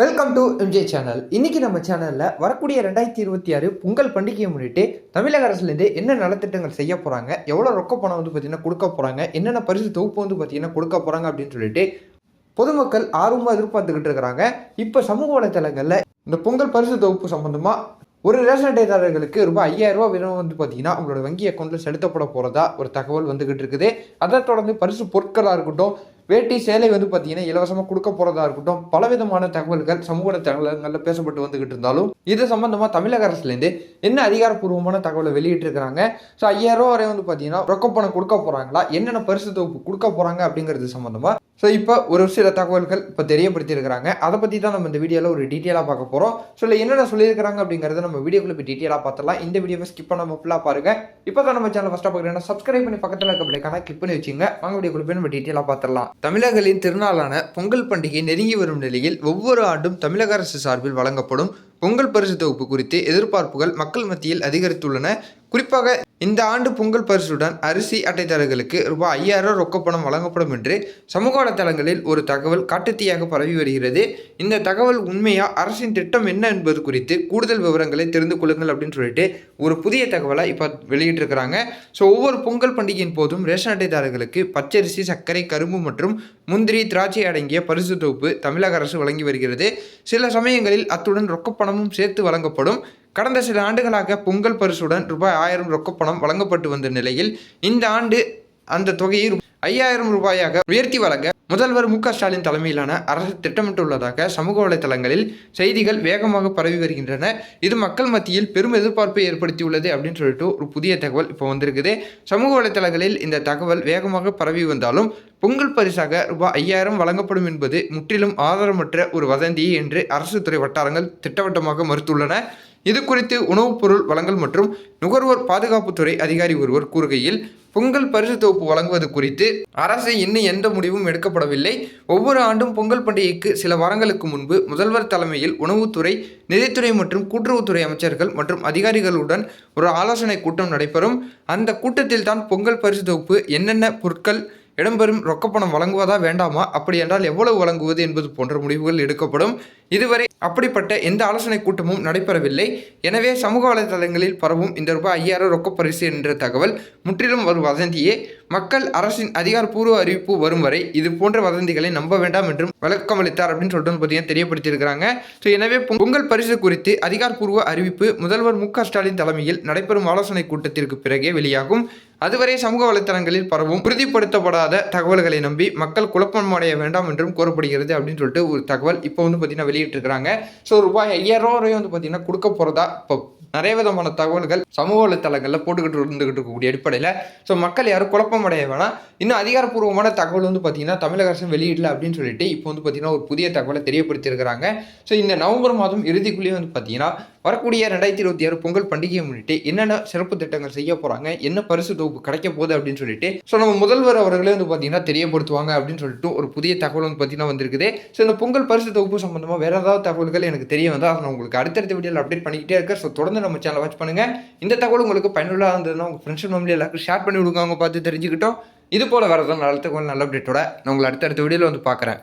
Welcome to MJ channel இன்னைக்கு நம்ம சேனலில் வரக்கூடிய ரெண்டாயிரத்தி இருபத்தி ஆறு பொங்கல் பண்டிகையை முன்னிட்டு தமிழக அரசுலேருந்து என்ன நலத்திட்டங்கள் செய்ய போகிறாங்க எவ்வளோ ரொக்க பணம் வந்து பார்த்தீங்கன்னா கொடுக்க போகிறாங்க என்னென்ன பரிசு தொகுப்பு வந்து பார்த்தீங்கன்னா கொடுக்க போகிறாங்க அப்படின்னு சொல்லிட்டு பொதுமக்கள் ஆர்வமாக எதிர்பார்த்துக்கிட்டு இருக்கிறாங்க. இப்போ சமூக வலைத்தளங்களில் இந்த பொங்கல் பரிசு தொகுப்பு சம்மந்தமாக ஒரு ரேஷன் அட்டைதாரர்களுக்கு ரூபாய் ஐயாயிரம் வீதம் வந்து பார்த்தீங்கன்னா அவங்களோட வங்கி அக்கௌண்ட்டில் செலுத்தப்பட போகிறதா ஒரு தகவல் வந்துக்கிட்டு இருக்குது. அதை தொடர்ந்து பரிசு பொருட்களாக இருக்கட்டும் வேட்டி சேலை வந்து பார்த்தீங்கன்னா இலவசமாக கொடுக்க போகிறதா இருக்கட்டும் பலவிதமான தகவல்கள் சமூக தகவல்களில் பேசப்பட்டு வந்துகிட்டு இருந்தாலும் இது சம்பந்தமாக தமிழக அரசுலேருந்து என்ன அதிகாரப்பூர்வமான தகவலை வெளியிட்டிருக்கிறாங்க? ஸோ ஐயாயிரம் ரூபா வரை வந்து பார்த்தீங்கன்னா ரொக்க பணம் கொடுக்க போகிறாங்களா என்னென்ன பரிசு தொகுப்பு கொடுக்க போகிறாங்க அப்படிங்கிறது சம்மந்தமாக ஸோ இப்போ ஒரு சில தகவல்கள் இப்போ தெரியப்படுத்தியிருக்கிறாங்க. அதை பற்றி தான் நம்ம இந்த வீடியோவில் ஒரு டீட்டெயிலாக பார்க்க போகிறோம் ஸோ இல்லை என்னென்ன சொல்லியிருக்கிறாங்க அப்படிங்கிறத நம்ம வீடியோக்குள்ள இப்போ டீட்டெயிலாக பார்த்துலாம் இந்த வீடியோவை ஸ்கிப் பண்ணாமல் ஃபுல்லாக பாருங்கள் இப்போ தான் நம்ம சேனல் ஃபஸ்ட்டாக பார்க்குறேன்னா சப்ஸ்கிரைப் பண்ணி பக்கத்தில் இருக்க பிள்ளைக்கான கிளிக் பண்ணி வச்சுங்க. வாங்க வீடியோக்குள்ள போய் நம்ம டீட்டெயிலாக பார்த்துடலாம். தமிழர்களின் திருநாளான பொங்கல் பண்டிகை நெருங்கி வரும் நிலையில் ஒவ்வொரு ஆண்டும் தமிழக அரசு சார்பில் வழங்கப்படும் பொங்கல் பரிசு தொகுப்பு குறித்து எதிர்பார்ப்புகள் மக்கள் மத்தியில் அதிகரித்துள்ளன. குறிப்பாக இந்த ஆண்டு பொங்கல் பரிசுடன் அரிசி அட்டைதாரர்களுக்கு ரூபாய் ஐயாயிரம் ரொக்கப்பணம் வழங்கப்படும் என்று சமூக வலைதளங்களில் ஒரு தகவல் காட்டுத்தீயாக பரவி வருகிறது. இந்த தகவல் உண்மையா அரசின் திட்டம் என்ன என்பது குறித்து கூடுதல் விவரங்களை தெரிந்து கொள்ளுங்கள் அப்படின்னு சொல்லிட்டு ஒரு புதிய தகவலை இப்போ வெளியிட்டிருக்கிறாங்க. ஸோ ஒவ்வொரு பொங்கல் பண்டிகையின் போதும் ரேஷன் அட்டைதாரர்களுக்கு பச்சரிசி சர்க்கரை கரும்பு மற்றும் முந்திரி திராட்சை அடங்கிய பரிசு தொகுப்பு தமிழக அரசு வழங்கி வருகிறது. சில சமயங்களில் அத்துடன் ரொக்கப்பணமும் சேர்த்து வழங்கப்படும். கடந்த சில ஆண்டுகளாக பொங்கல் பரிசுடன் ரூபாய் ஆயிரம் ரொக்கப்பணம் வழங்கப்பட்டு வந்த நிலையில் இந்த ஆண்டு அந்த தொகையை ஐயாயிரம் ரூபாயாக உயர்த்தி வழங்க முதல்வர் மு ஸ்டாலின் தலைமையிலான அரசு திட்டமிட்டுள்ளதாக சமூக வலைதளங்களில் செய்திகள் வேகமாக பரவி வருகின்றன. இது மக்கள் மத்தியில் பெரும் எதிர்பார்ப்பை ஏற்படுத்தியுள்ளது அப்படின்னு சொல்லிட்டு ஒரு புதிய தகவல் இப்போ வந்திருக்குது. சமூக வலைதளங்களில் இந்த தகவல் வேகமாக பரவி வந்தாலும் பொங்கல் பரிசாக ரூபாய் ஐயாயிரம் வழங்கப்படும் என்பது முற்றிலும் ஆதாரமற்ற ஒரு வதந்தி என்று அரசு துறை வட்டாரங்கள் திட்டவட்டமாக மறுத்துள்ளன. இது குறித்து உணவுப் பொருள் வழங்கல் மற்றும் நுகர்வோர் பாதுகாப்புத்துறை அதிகாரி ஒருவர் கூறுகையில் பொங்கல் பரிசு தொகுப்பு வழங்குவது குறித்து அரசு இன்னும் எந்த முடிவும் எடுக்கப்படவில்லை. ஒவ்வொரு ஆண்டும் பொங்கல் பண்டிகைக்கு சில வாரங்களுக்கு முன்பு முதல்வர் தலைமையில் உணவுத்துறை நிதித்துறை மற்றும் கூட்டுறவுத்துறை அமைச்சர்கள் மற்றும் அதிகாரிகளுடன் ஒரு ஆலோசனை கூட்டம் நடைபெறும். அந்த கூட்டத்தில் தான் பொங்கல் பரிசு தொகுப்பு என்னென்ன பொருட்கள் இடம்பெறும் ரொக்கப்பணம் வழங்குவதா வேண்டாமா அப்படி என்றால் எவ்வளவு வழங்குவது என்பது போன்ற முடிவுகள் எடுக்கப்படும். இதுவரை அப்படிப்பட்ட எந்த ஆலோசனை கூட்டமும் நடைபெறவில்லை. எனவே சமூக வலைதளங்களில் பரவும் இந்த ரூபாய் ஐயாயிரம் ரொக்க பரிசு என்ற தகவல் முற்றிலும் ஒரு வதந்தியே. மக்கள் அரசின் அதிகாரப்பூர்வ அறிவிப்பு வரும் வரை இது போன்ற வதந்திகளை நம்ப வேண்டாம் என்றும் விளக்கமளித்தார் அப்படின்னு சொல்லிட்டு வந்து பார்த்தீங்கன்னா தெரியப்படுத்தியிருக்கிறாங்க. ஸோ எனவே பொங்கல் பரிசு குறித்து அதிகாரப்பூர்வ அறிவிப்பு முதல்வர் மு ஸ்டாலின் தலைமையில் நடைபெறும் ஆலோசனை கூட்டத்திற்கு பிறகே வெளியாகும். அதுவரை சமூக வலைத்தளங்களில் பரவும் உறுதிப்படுத்தப்படாத தகவல்களை நம்பி மக்கள் குழப்பமடைய வேண்டாம் என்றும் கோரப்படுகிறது அப்படின்னு சொல்லிட்டு ஒரு தகவல் இப்போ வந்து பார்த்தீங்கன்னா வெளியிட்டிருக்கிறாங்க. ஸோ ரூபாய் ஐயாயிரம் ரூபாய் வந்து பார்த்தீங்கன்னா கொடுக்க போகிறதா இப்போ நிறைய விதமான தகவல்கள் சமூக வலைத்தளங்களில் போட்டுக்கிட்டு இருந்துகிட்டு இருக்கக்கூடிய அடிப்படையில். ஸோ மக்கள் யாரும் குழப்பம் அடைய வேணாம். இன்னும் அதிகாரப்பூர்வமான தகவல் வந்து பார்த்தீங்கன்னா தமிழக அரசு வெளியிடல அப்படின்னு சொல்லிட்டு இப்போ வந்து பார்த்தீங்கன்னா ஒரு புதிய தகவலை தெரியப்படுத்தியிருக்கிறாங்க. ஸோ இந்த நவம்பர் மாதம் இறுதிக்குள்ளேயே வந்து பார்த்தீங்கன்னா வரக்கூடிய ரெண்டாயிரத்தி இருபத்தி ஆறு பொங்கல் பண்டிகையை முன்னிட்டு என்னென்ன சிறப்பு திட்டங்கள் செய்ய போகிறாங்க என்ன பரிசு தொகுப்பு கிடைக்க போகுது அப்படின்னு சொல்லிட்டு ஸோ நம்ம முதல்வர் அவர்களே வந்து பார்த்தீங்கன்னா தெரியப்படுத்துவாங்க அப்படின்னு சொல்லிட்டு ஒரு புதிய தகவல் வந்து பார்த்தீங்கன்னா வந்திருக்குது. ஸோ இந்த பொங்கல் பரிசு தொகுப்பு சம்பந்தமாக வேற ஏதாவது தகவல்கள் எனக்கு தெரிய வந்தால் அதை நான் உங்களுக்கு அடுத்தடுத்த வீடியோவில் அப்டேட் பண்ணிக்கிட்டே இருக்கேன். ஸோ தொடர்ந்து நம்ம சேனலை வாட்ச் பண்ணுங்க. இந்த தகவல் உங்களுக்கு பயனுள்ளாக இருந்ததுன்னா உங்கள் ஃப்ரெண்ட்ஸ் ஃபேமிலி எல்லாருக்கும் ஷேர் பண்ணி விடுங்க. அவங்க பார்த்து தெரிஞ்சுக்கிட்டோம். இது போல வரதான் நல்ல தகவல் நல்ல அப்டேட்டோட நான் உங்களை அடுத்தடுத்த வீடியோவில் வந்து பார்க்குறேன்